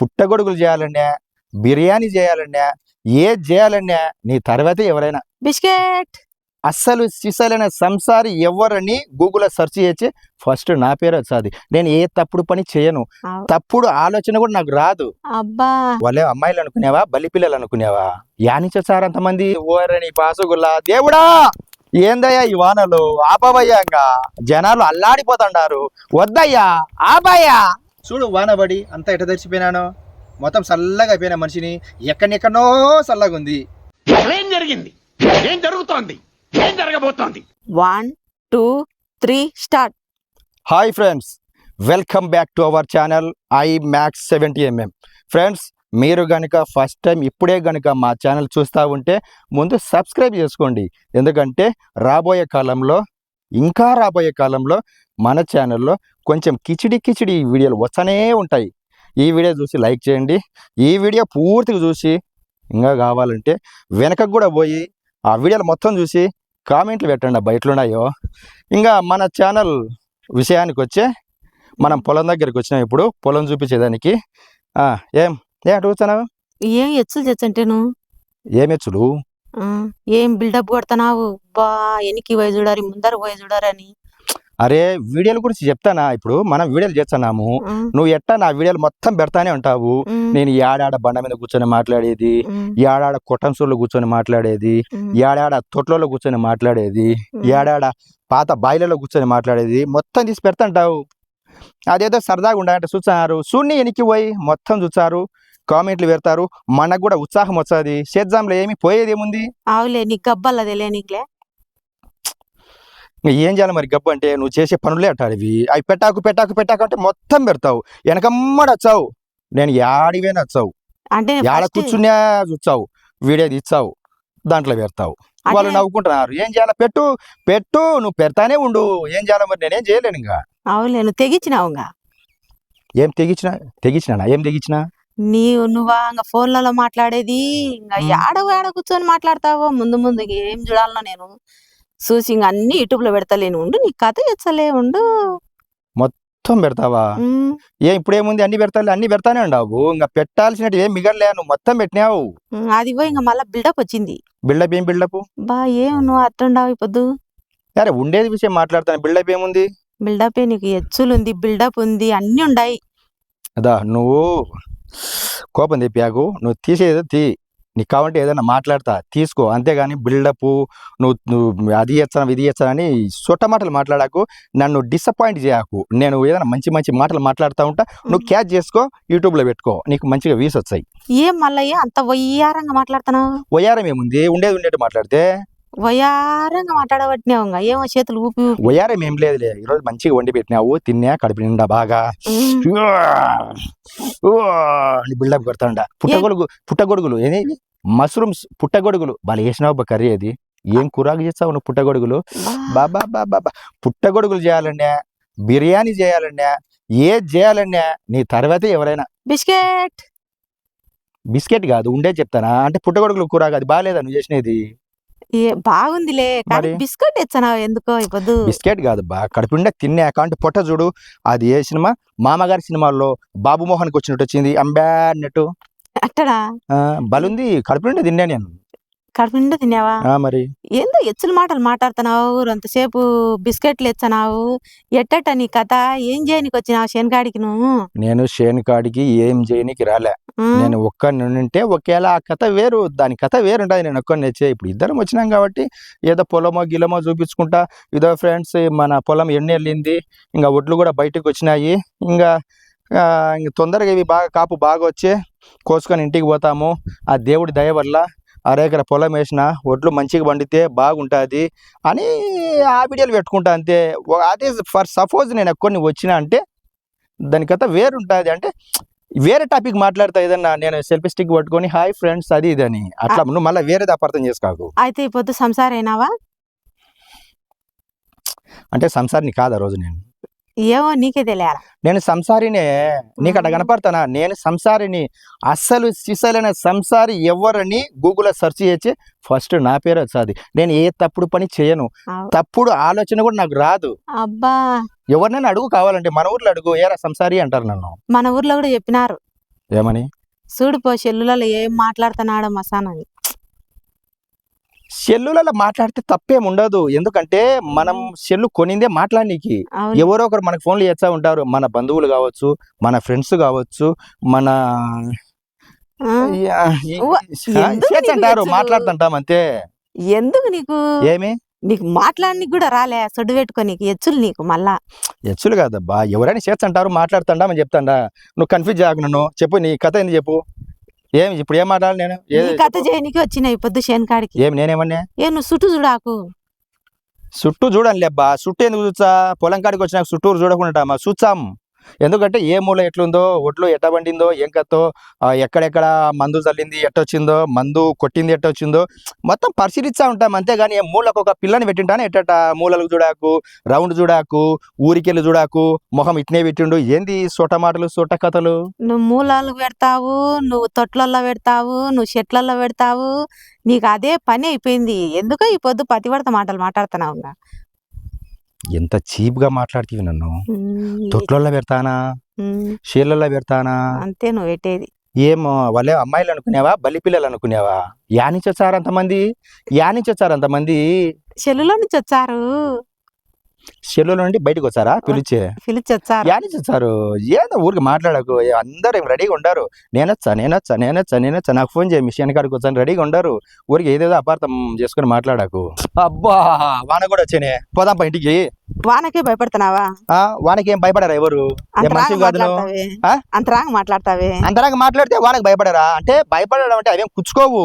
పుట్టగొడుగులు చేయాలన్నా బిర్యానీ చేయాలన్నా ఏది చేయాలన్నా నీ తర్వాతే ఎవరైనా. బిస్కెట్! అస్సలు సిసలైన సంసారి ఎవరని గూగుల్లో సెర్చ్ చేసి ఫస్ట్ నా పేరు వచ్చాది నేను ఏ తప్పుడు పని చేయను. తప్పుడు ఆలోచన కూడా నాకు రాదు. అబ్బా! వాళ్ళే అమ్మాయిలు అనుకునేవా? బల్లి పిల్లలు అనుకునేవా? యానించ సార్ అంతమంది ఓరని పాసుగుల్లా. దేవుడా! ఏందయ్యా ఈ వానలు? ఆపవయ్యా ఇంకా. జనాలు అల్లాడిపోతుండారు. వద్దయ్యా! ఆపయ్యా! చూడు వానబడి అంతా ఎట తెరిచిపోయినాను? మొత్తం చల్లగా అయిపోయిన మనిషిని ఎక్కడెక్కడో చల్లగా ఉంది ఏం జరిగింది? ఏం జరుగుతోంది? ఏం జరగబోతోంది? One two three start hi friends welcome back to our channel I max seventy MM friends మీరు కనుక ఫస్ట్ టైం ఇప్పుడే కనుక మా ఛానల్ చూస్తూ ఉంటే ముందు సబ్స్క్రైబ్ చేసుకోండి. ఎందుకంటే రాబోయే కాలంలో ఇంకా రాబోయే కాలంలో మన ఛానల్లో కొంచెం కిచిడి కిచిడి వీడియోలు వస్తూనే ఉంటాయి. ఈ వీడియో చూసి లైక్ చేయండి. ఈ వీడియో పూర్తిగా చూసి ఇంకా కావాలంటే వెనకకు కూడా పోయి ఆ వీడియోలు మొత్తం చూసి కామెంట్లు పెట్టండి. అబ్బా ఎట్లున్నాయో. ఇంకా మన ఛానల్ విషయానికి వచ్చే మనం పొలం దగ్గరికి వచ్చినాం ఇప్పుడు. పొలం చూపించేదానికి. ఆ, ఏం ఏ అడుగుతున్నావు ఏం ఎచ్చులు తెచ్చంటే నువ్వు? ఏమెచ్చులు ఆ, ఏం బిల్డప్ కొడుతున్నావు? బా ఎనికి పోయి చూడాలి ముందర పోయి చూడారని అరే వీడియోల గురించి చెప్తానా? ఇప్పుడు మనం వీడియోలు చేస్తున్నాము. నువ్వు ఎట్టా నా వీడియోలు మొత్తం పెడతానే ఉంటావు? నేను ఏడాడ బండ మీద కూర్చొని మాట్లాడేది? ఏడాడ కొట్టంసూర్లో కూర్చొని మాట్లాడేది? ఏడాడ తొట్లలో కూర్చొని మాట్లాడేది. ఏడాడ పాత బాయిలలో కూర్చొని మాట్లాడేది? మొత్తం తీసి పెడతాంటావు. అదేదో సరదాగా ఉండాలంటే చూస్తున్నారు. చూడండి ఎనికి పోయి మొత్తం చూస్తారు. కామెంట్లు పెడతారు. మనకు కూడా ఉత్సాహం వస్తుంది. సేద్దాంలో ఏమి పోయేది ఏముంది? ఆవులే నీకు గబ్బల్లా తెలియ నీకులే. ఏం చేయాలి మరి గబ్బు అంటే నువ్వు చేసే పనులే అంటారు ఇవి అవి పెట్టాకు పెట్టాకు పెట్టాకు అంటే మొత్తం పెడతావు. వెనకమ్మడి వచ్చావు నేను యాడివే నచ్చావు. అంటే యాడ కూర్చునే చూచావు వీడియో తీస్తావు దాంట్లో పెడతావు. వాళ్ళు నవ్వుకుంటున్నారు. ఏం చేయాలి? పెట్టు పెట్టు నువ్వు పెడతానే ఉండు. ఏం చేయాలి మరి? నేనేం చేయలేను ఇంకా. నువ్వు తెగించినావు ఏం తెగించిన తెగించినా ఏం తెగించినా నీవు నువ్వా? ఇంకా ఫోన్లలో మాట్లాడేది. ఇంకా. ఏడ ఏడ కూర్చొని మాట్లాడతావో? ముందు ముందు ఏం చూడాలనో నేను? చూసి ఇంక అన్ని యూట్యూబ్లో పెడతలేను ఉండు నీ కథ ఎచ్చలే ఉండు. మొత్తం పెడతావా? ఏ ఇప్పుడేముంది? అన్ని పెడతా అన్ని పెడతానే ఉండవు. ఇంకా పెట్టాల్సినట్టు ఏం మిగలలే నువ్వు మొత్తం పెట్టినావు. అది పోయి ఇంకా మళ్ళీ బిల్డప్ వచ్చింది. బిల్డప్ ఏం బిల్డప్ బా ఏం నువ్వు అట్టుండావు ఇప్పుడు? అరే ఉండేది విషయం మాట్లాడతాను. బిల్డప్ ఏముంది? బిల్డప్ నీకు ఎచ్చులు ఉంది బిల్డప్ ఉంది అన్ని ఉన్నాయి అదా నువ్వు కోపం తెప్పాకు. నువ్వు తీసేదో తీ. నీకు కావాలంటే ఏదైనా మాట్లాడతా తీసుకో. అంతేగాని బిల్డప్ నువ్వు నువ్వు అది చేస్తాను ఇది చేస్తానని సొట్ట మాటలు మాట్లాడాకు నన్ను డిసప్పాయింట్ చేయకు. నేను ఏదైనా మంచి మంచి మాటలు మాట్లాడుతూ ఉంటా నువ్వు క్యాచ్ చేసుకో యూట్యూబ్లో పెట్టుకో. నీకు మంచిగా వ్యూస్ వస్తాయి. ఏం మల్లయ్య? అంత వయ్యారంగా మాట్లాడుతున్నావు? వయారం ఏముంది? ఉండేది ఉండేట్టు మాట్లాడితే? వయ్యారంగా మాట్లాడబట్టినావు ఏమో చేతులు ఊపి వయారం ఏం లేదులే. ఈరోజు మంచిగా వండి పెట్టినావు. తిన్నా కడుపు నిండా బాగా. బిల్డప్ కొడతాండ. పుట్టగొడుగు పుట్టగొడుగులు ఏది? మష్రూమ్స్ పుట్టగొడుగులు. బాగా వేసినావు కర్రీ అది. ఏం కూరాకు చేస్తావు నువ్వు పుట్టగొడుగులు. బాబా బాబా బా. పుట్టగొడుగులు చేయాలన్నా బిర్యానీ చేయాలన్నా ఏది చేయాలన్నా నీ తర్వాతే ఎవరైనా. బిస్కెట్. బిస్కెట్ కాదు ఉండే చెప్తానా? అంటే పుట్టగొడుగులు కూర కాదు. బాగాలేదా నువ్వు చేసినది? బాగుందిలే. కానీ? బిస్కెట్ ఇచ్చానావు ఎందుకో ఇప్పుడు బిస్కెట్ కాదు బా. కడుపుండా తిన్నాక అంటే పొట్ట చూడు. అది ఏ సినిమా? మామగారి సినిమాల్లో బాబు మోహన్కి వచ్చినట్టు వచ్చింది. అంబా అన్నట్టు అట్టడా బలుంది. కడుపుండా తిన్నా నేను. కడుపు నిండా తిన్నావా? ఆ, మరి. ఏందో ఎచ్చుల మాటలు మాట్లాడుతున్నావు అంతసేపు బిస్కెట్లు ఇచ్చనావు ఎట్టట నీ కథ? ఏం చేయనికి వచ్చినావు శనగాడికి నువ్వు? నేను షేన్ కాడికి ఏం చేయనికి రాలే. ఉమ్, నేను ఒక్కని ఉంటే ఒకేలా ఆ కథ వేరు దాని కథ వేరు ఉంటుంది నేను ఒక్కని నచ్చే ఇప్పుడు ఇద్దరం వచ్చినాం కాబట్టి ఏదో పొలమో గిలమో చూపించుకుంటా. ఇదో ఫ్రెండ్స్ మన పొలం ఎన్ని వెళ్ళింది ఇంకా ఒడ్లు కూడా బయటకు వచ్చినాయి. ఇంకా ఆ, ఇంక తొందరగా ఇవి బాగా కాపు బాగా వచ్చి కోసుకొని ఇంటికి పోతాము. ఆ దేవుడి దయ వల్ల అరేకర పొలం వేసిన ఒడ్లు మంచిగా పండితే బాగుంటుంది అని ఆ వీడియోలు పెట్టుకుంటా అంతే. అదే ఫర్ సపోజ్ నేను కొన్ని వచ్చినా అంటే దాని కథ వేరుంటుంది అంటే వేరే టాపిక్ మాట్లాడతా ఏదన్నా నేను సెల్ఫీ స్టిక్ పట్టుకొని హాయ్ ఫ్రెండ్స్ అది ఇది అని. అట్లా నువ్వు మళ్ళీ వేరేది అపార్థం చేసుకోకు. అయితే ఈ పొద్దు సంసారైనావా? అంటే సంసారిని కాదు ఆ రోజు నేను. ఏమో నీకే తెలియాల? నేను సంసారినే నీకు అట్లా కనపడతానా? నేను సంసారిని అస్సలు సిసలైన సంసారి ఎవరని గూగుల్లో సెర్చ్ చేసి ఫస్ట్ నా పేరు వచ్చాది నేను ఏ తప్పుడు పని చేయను. తప్పుడు ఆలోచన కూడా నాకు రాదు. అబ్బా! ఎవరినైనా అడుగు కావాలంటే మన ఊర్లో అడుగు ఏరా సంసారి అంటారు నన్ను. మన ఊర్లో కూడా చెప్పినారు. ఏమని? చూడుపో సెల్లులలో ఏం మాట్లాడుతున్నాడో మసానని. సెల్లులలో మాట్లాడితే తప్పేం ఉండదు. ఎందుకంటే మనం సెల్లు కొనిందే మాట్లాడనీకి. ఎవరో ఒకరు మనకు ఫోన్లు చేస్తూ ఉంటారు. మన బంధువులు కావచ్చు మన ఫ్రెండ్స్ కావచ్చు మన? మాట్లాడుతుంటాం అంతే. ఎందుకు నీకు? ఏమి? నీకు మాట్లాడనికి కూడా రాలే సొడ్డు పెట్టుకోనికి ఎచ్చులు నీకు మళ్ళా. ఎచ్చులు కాదబ్బా ఎవరైనా చేసి అంటారు మాట్లాడుతుంటామని చెప్తాండా. నువ్వు కన్ఫ్యూజ్ నన్ను. చెప్పు నీ కథ ఏంది చెప్పు. ఏమి ఇప్పుడు ఏం మాట్లాడాలి నేను? నీ కథ చేయనికి వచ్చినాయి పొద్దు శేన్కాడికి ఏమి నేనేమన్నా? ఏ నువ్వు చుట్టూ చూడాకు. చుట్టూ చూడండి అబ్బా. చుట్టూ ఎందుకు చూసా పొలం కాడికి వచ్చినాక చుట్టూరు చూడకుండా మా చూచాం ఎందుకంటే ఏ మూల ఎట్లుందో ఒట్లు ఎట్ట పండిందో ఏం కత్తో ఎక్కడెక్కడ మందు చల్లింది ఎట్టొచ్చిందో మందు కొట్టింది ఎట్టొచ్చిందో మొత్తం పరిశీలిస్తూ ఉంటాం. అంతేగాని ఏ మూలకు ఒక పిల్లని పెట్టింటానే ఎట్ట మూలలకు చూడాకు రౌండ్ చూడాకు ఊరికెళ్ళి చూడాకు మొహం ఇట్నే పెట్టిండు. ఏంది సొట మాటలు సొట కథలు? నువ్వు మూలాలు పెడతావు నువ్వు తొట్లల్లో పెడతావు నువ్వు చెట్లల్లో పెడతావు నీకు అదే పని అయిపోయింది. ఎందుకో ఈ పొద్దు పతివర్త మాటలు మాట్లాడుతున్నావు ఎంత చీప్గా మాట్లాడుతీవి నన్ను. తొట్లలో పెడతానా? షీర్లలో పెడతానా? అంతే నువ్వు పెట్టేది ఏం వాళ్ళే అమ్మాయిలు అనుకునేవా? బల్లి పిల్లలు అనుకునేవా? యానించి వచ్చారు అంతమంది యానించి వచ్చారు అంతమంది చెల్లులో నుంచి వచ్చారు. చెల్లుల నుండి బయటకు వచ్చారా? పిలిచే? పిలిచి వచ్చారు. యానించి వచ్చారు ఏదో ఊరికి మాట్లాడకు. అందరూ రెడీగా ఉండారు. నేనొచ్చా నేనొచ్చా నేనొచ్చా నేనొచ్చా. నాకు ఫోన్ చేయి మిషన్ కాడికి వచ్చాను. రెడీగా ఉండారు. ఊరికి ఏదేదో అపార్థం చేసుకుని మాట్లాడకు. అబ్బా! వాన కూడా వచ్చేనే. పోదాం పా ఇంటికి. వానకే భయపడుతున్నావా? వానకి ఏం భయపడారా ఎవరు? అంత ఏం మనిషి రాంగ్ కాదు నువ్వు? మాట్లాడతావే. అంతరాగా మాట్లాడితే వానకు భయపడరా? అంటే భయపడడం అంటే అవేం కుచ్చుకోవు.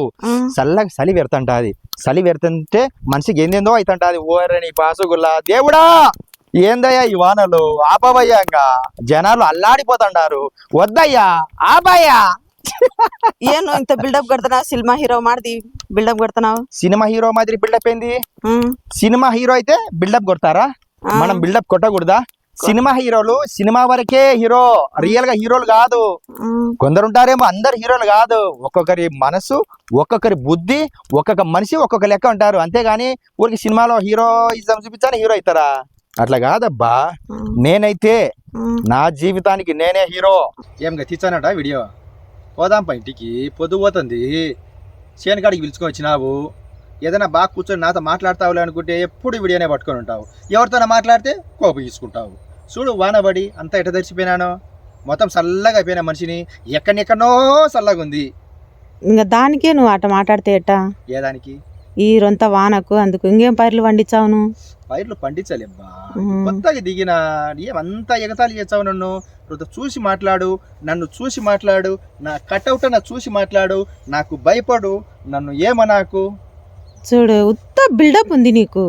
చల్లగా చలి పెడుతుంటాది. చలి పెడుతుంటే మనిషికి ఏందేందో అవుతుంటాది ఓరని పాసుగుల్లా. దేవుడా! ఏందయ్యా ఈ వానలు? ఆపవయ్యా ఇంకా. జనాలు అల్లాడిపోతుండారు. వద్దయ్యా! ఆపయ్యా! ఏం నువ్వు ఇంత బిల్డప్ కొడుతున్నావు? సినిమా హీరో మాడిది బిల్డప్ కొడుతున్నావు? సినిమా హీరో మాదిరి బిల్డప్ ఏంది? సినిమా హీరో అయితే బిల్డప్ కొడతారా? మనం బిల్డప్ కొట్టకూడదా? సినిమా హీరోలు సినిమా వరకే హీరో. రియల్గా హీరోలు కాదు. కొందరు ఉంటారేమో అందరు హీరోలు కాదు. ఒక్కొక్కరి మనసు ఒక్కొక్కరి బుద్ధి ఒక్కొక్క మనిషి ఒక్కొక్క లెక్క ఉంటారు. అంతేగాని ఊరికి సినిమాలో హీరోయిజం చూపించాను హీరో అవుతారా? అట్లా కాదబ్బా. నేనైతే. నా జీవితానికి నేనే హీరో. ఏం తీసానట వీడియో? పోదాం పా ఇంటికి. పొద్దు పోతుంది. చేనుకాడికి పిలుచుకొని వచ్చినావు. ఏదైనా బాగా కూర్చొని నాతో మాట్లాడతావులే అనుకుంటే ఎప్పుడు వీడియోనే పట్టుకొని ఉంటావు. ఎవరితోనో మాట్లాడితే కోపం తీసుకుంటావు. చూడు వానబడి అంతా ఎట తెరిచిపోయినానో? మొత్తం చల్లగా అయిపోయిన మనిషిని ఎక్కడెక్కడనో చల్లగా ఉంది. ఇంకా దానికే నువ్వు అట మాట్లాడితే ఎట్టా? ఏ దానికి? ఈ రొంత వానకు అందుకు ఇంకేం పైర్లు పండించావు నువ్వు? పైర్లు పండించలేబ్బా. కొత్తగా దిగిన ఏమంతా ఎగతాళి చేస్తావు నన్ను? చూసి మాట్లాడు నన్ను చూసి మాట్లాడు నా కటౌట్ నా చూసి మాట్లాడు నాకు భయపడు నన్ను ఏమనాకు? చూడు ఉత్త బిల్డప్ ఉంది నీకు.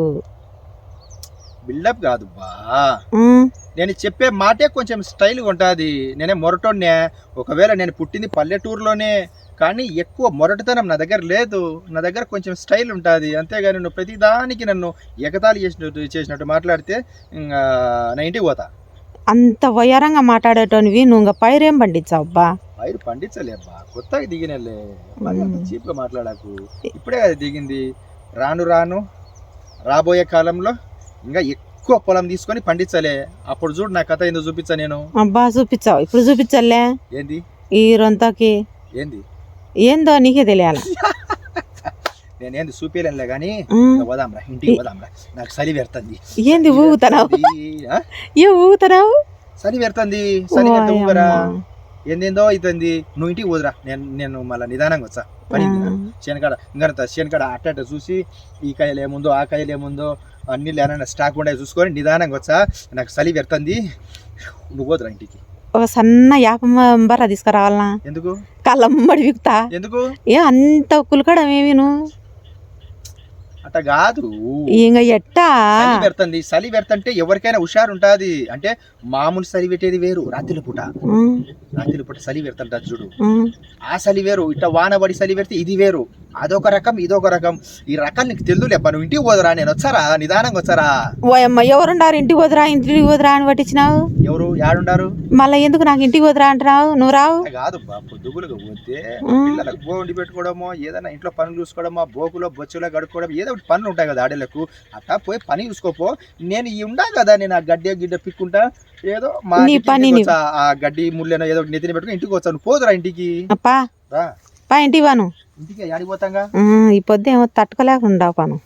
బిల్డప్ కాదు బా. నేను చెప్పే మాటే కొంచెం స్టైల్గా ఉంటుంది. నేనే మొరటోన్నే ఒకవేళ నేను పుట్టింది పల్లెటూరులోనే కానీ ఎక్కువ మొరటుతనం నా దగ్గర లేదు. నా దగ్గర కొంచెం స్టైల్ ఉంటుంది. అంతేగాని నువ్వు ప్రతిదానికి నన్ను ఎగతాళి చేసినట్టు చేసినట్టు మాట్లాడితే నా ఇంటికి పోతా. అంత వయ్యారంగా మాట్లాడేటోనివి నువ్వు ఇంకా పైరేం పండించావు అబ్బా. పైరు పండించలేబ్బా కొత్తగా దిగినలే. చీప్గా మాట్లాడకు. ఇప్పుడే అది దిగింది. రాను రాను రాబోయే కాలంలో ఇంకా ఎక్కువ పొలం తీసుకొని పండించలే. అప్పుడు చూడు నా కథ ఏందో చూపించా నేను. అబ్బా చూపించావు. ఇప్పుడు చూపించలే. ఏంది? ఈ రొంతకి. ఏంది? ఏందో నీకే తెలియాల? నేనేంది చూపించలేనులే కానీ పోదాంరా ఇంటికి పోదాంరా. నాకు చలి పెడుతుంది. ఏంది ఊగుతున్నావు? ఏ ఊగుతున్నావు? చలి పెడుతుంది చలి పెడితే. ఊగరా? ఏందేందో అవుతుంది నువ్వు ఇంటికి పోదురా. నేను నేను మళ్ళీ నిదానంగా వచ్చా. పని. శనకాడ ఇంకా శనకాడ అట్ట అట్ట చూసి ఈ కాయలు ఏముందో ఆ కాయలు ఏముందో అన్ని లేనన్నా స్టాక్ ఉండే చూసుకొని నిదానంగా వచ్చా. నాకు చలి పెడుతుంది. నువ్వు పోదురా ఇంటికి. ఒక సన్న యాపంబర తీసుకురావాలనా? ఎందుకు? కళ్ళమ్మడి విక్తా ఎందుకు? ఏ అంత కులకడం ఏమి నువ్వు? అట్ట కాదు. ఇంకా ఎట్టా? చలి పెడుతుంది. చలి పెడుతుంటే ఎవరికైనా హుషారు ఉంటుంది అంటే మామూలు చలి పెట్టేది వేరు రాత్రి పూట. రాత్రి పూట చలి పెడుతుంటది చూడు. ఆ చలి వేరు ఇట్లా వాన పడి చలి పెడితే ఇది వేరు. అదొక రకం ఇదొక రకం. ఈ రకాలు నీకు తెలుదులేబ్బా నువ్వు ఇంటికి పోదురా నేను వచ్చారా? నిదానంగా వచ్చారా? ఓయమ్మ ఎవరుండారు? ఇంటికి వదిరా ఇంటికి వదిరా అని పట్టించినావు? ఎవరు? యాడుండారు? మళ్ళీ ఎందుకు నాకు ఇంటికి వదిరా అంటున్నావు? నువ్వు రావు? కాదు పొద్దుగులుగా పోతే. పిల్లలకు బో వండి పెట్టుకోవడమో ఏదైనా ఇంట్లో పనులు చూసుకోవడమో బోకులో బొచ్చులో గడుక్కోవడం ఏదో ఒకటి పనులు ఉంటాయి కదా ఆడలకు అట్టా పోయి పని చూసుకోపో. నేను ఈ ఉండా కదా నేను ఆ గడ్డి గిడ్డ పిక్కుంటా. ఏదో మా పని ఆ గడ్డి ముళ్ళేనో ఏదో నెత్తిన పెట్టుకుని ఇంటికి వచ్చాను పోదురా ఇంటికి? అప్పా. రా. పా ఇంటికి ఆడిపోతాంగా ఈ పొద్దు ఏమో తట్టుకోలేకుండా పాను